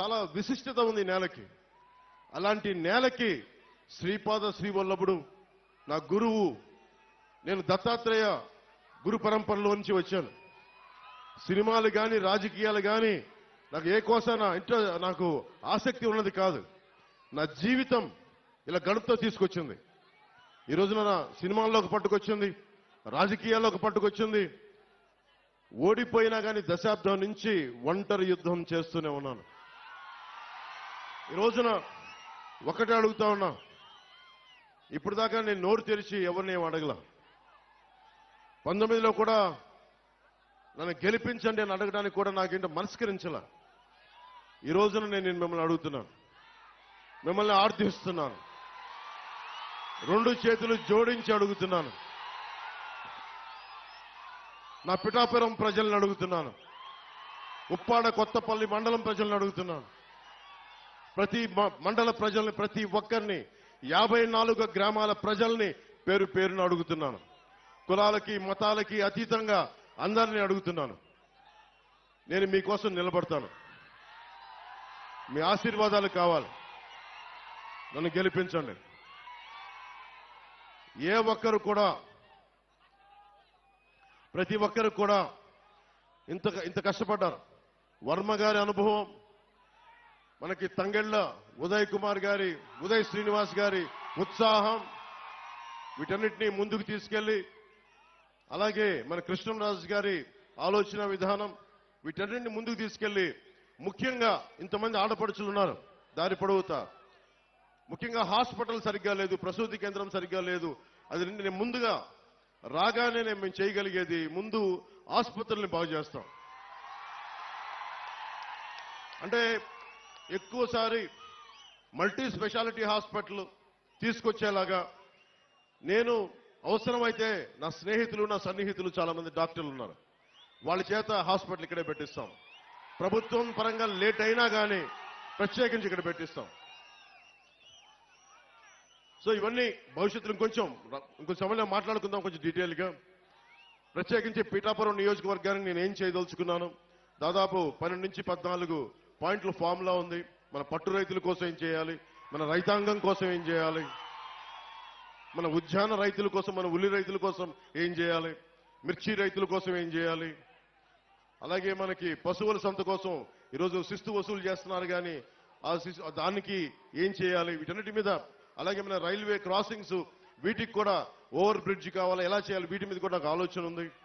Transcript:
చాలా విశిష్టత ఉంది నేలకి. అలాంటి నేలకి శ్రీపాద శ్రీవల్లభుడు నా గురువు. నేను దత్తాత్రేయ గురు పరంపరలో నుంచి వచ్చాను. సినిమాలు కానీ రాజకీయాలు కానీ నాకు ఏ కోసమైన ఇంట్లో నాకు ఆసక్తి ఉన్నది కాదు. నా జీవితం ఇలా గడుపుతో తీసుకొచ్చింది. ఈ రోజున నా సినిమాల్లోకి పట్టుకొచ్చింది రాజకీయాల్లోకి పట్టుకొచ్చింది. ఓడిపోయినా కానీ దశాబ్దం నుంచి ఒంటరి యుద్ధం చేస్తూనే ఉన్నాను. ఈ రోజున ఒకటే అడుగుతా ఉన్నా. ఇప్పుడు దాకా నేను నోరు తెరిచి ఎవరిని ఏం అడగల. పంతొమ్మిదిలో కూడా నన్ను గెలిపించండి అని అడగడానికి కూడా నాకేంటో మనస్కరించల. ఈ రోజున నేను నేను మిమ్మల్ని అడుగుతున్నాను. మిమ్మల్ని ఆర్థిస్తున్నాను. రెండు చేతులు జోడించి అడుగుతున్నాను. నా పిఠాపురం ప్రజలను అడుగుతున్నాను. ఉప్పాడ కొత్తపల్లి మండలం ప్రజలను అడుగుతున్నాను. ప్రతి మ- మండల ప్రజల్ని ప్రతి ఒక్కరిని యాభై నాలుగు గ్రామాల ప్రజల్ని పేరు పేరును అడుగుతున్నాను. కులాలకి మతాలకి అతీతంగా అందరినీ అడుగుతున్నాను. నేను మీకోసం నిలబడతాను. మీ ఆశీర్వాదాలు కావాలి. నన్ను గెలిపించండి. ఏ ఒక్కరు కూడా ప్రతి ఒక్కరు కూడా ఇంత ఇంత కష్టపడ్డారు. వర్మ గారి అనుభవం మనకి తంగెళ్ళ ఉదయ్ కుమార్ గారి ఉదయ్ శ్రీనివాస్ గారి ఉత్సాహం వీటన్నిటినీ ముందుకు తీసుకెళ్ళి అలాగే మన కృష్ణరాజు గారి ఆలోచన విధానం వీటన్నిటిని ముందుకు తీసుకెళ్ళి ముఖ్యంగా ఇంతమంది ఆడపడుచులు ఉన్నారు దారి పొడవుతా. ముఖ్యంగా హాస్పిటల్ సరిగ్గా లేదు ప్రసూతి కేంద్రం సరిగ్గా లేదు అది నేను ముందుగా రాగానే నేను మేము చేయగలిగేది ముందు ఆసుపత్రుల్ని బాగు చేస్తాం. అంటే ఎక్కువసారి మల్టీ స్పెషాలిటీ హాస్పిటల్ తీసుకొచ్చేలాగా నేను అవసరమైతే నా స్నేహితులు నా సన్నిహితులు చాలామంది డాక్టర్లు ఉన్నారు. వాళ్ళ చేత హాస్పిటల్ ఇక్కడే పెట్టిస్తాం. ప్రభుత్వం పరంగా లేట్ అయినా కానీ ప్రత్యేకించి ఇక్కడ పెట్టిస్తాం. సో ఇవన్నీ భవిష్యత్తులో ఇంకొంచెం ర- ఇంకొంచెం సమయంలో మాట్లాడుకుందాం కొంచెం డీటెయిల్గా ప్రత్యేకించి పీఠాపురం నియోజకవర్గానికి నేను ఏం చేయదలుచుకున్నాను? దాదాపు పన్నెండు నుంచి పద్నాలుగు పాయింట్ల ఫామ్లా ఉంది. మన పట్టు రైతుల కోసం ఏం చేయాలి? మన రైతాంగం కోసం ఏం చేయాలి? మన ఉద్యాన రైతుల కోసం మన ఉల్లి రైతుల కోసం ఏం చేయాలి? మిర్చి రైతుల కోసం ఏం చేయాలి? అలాగే మనకి పశువుల సంత కోసం ఈరోజు శిస్తు వసూలు చేస్తున్నారు కానీ ఆ శిశు దానికి ఏం చేయాలి? వీటన్నిటి మీద అలాగే మన రైల్వే క్రాసింగ్స్ వీటికి కూడా ఓవర్ బ్రిడ్జ్ కావాలి? ఎలా చేయాలి? వీటి మీద కూడా ఒక ఆలోచన ఉంది.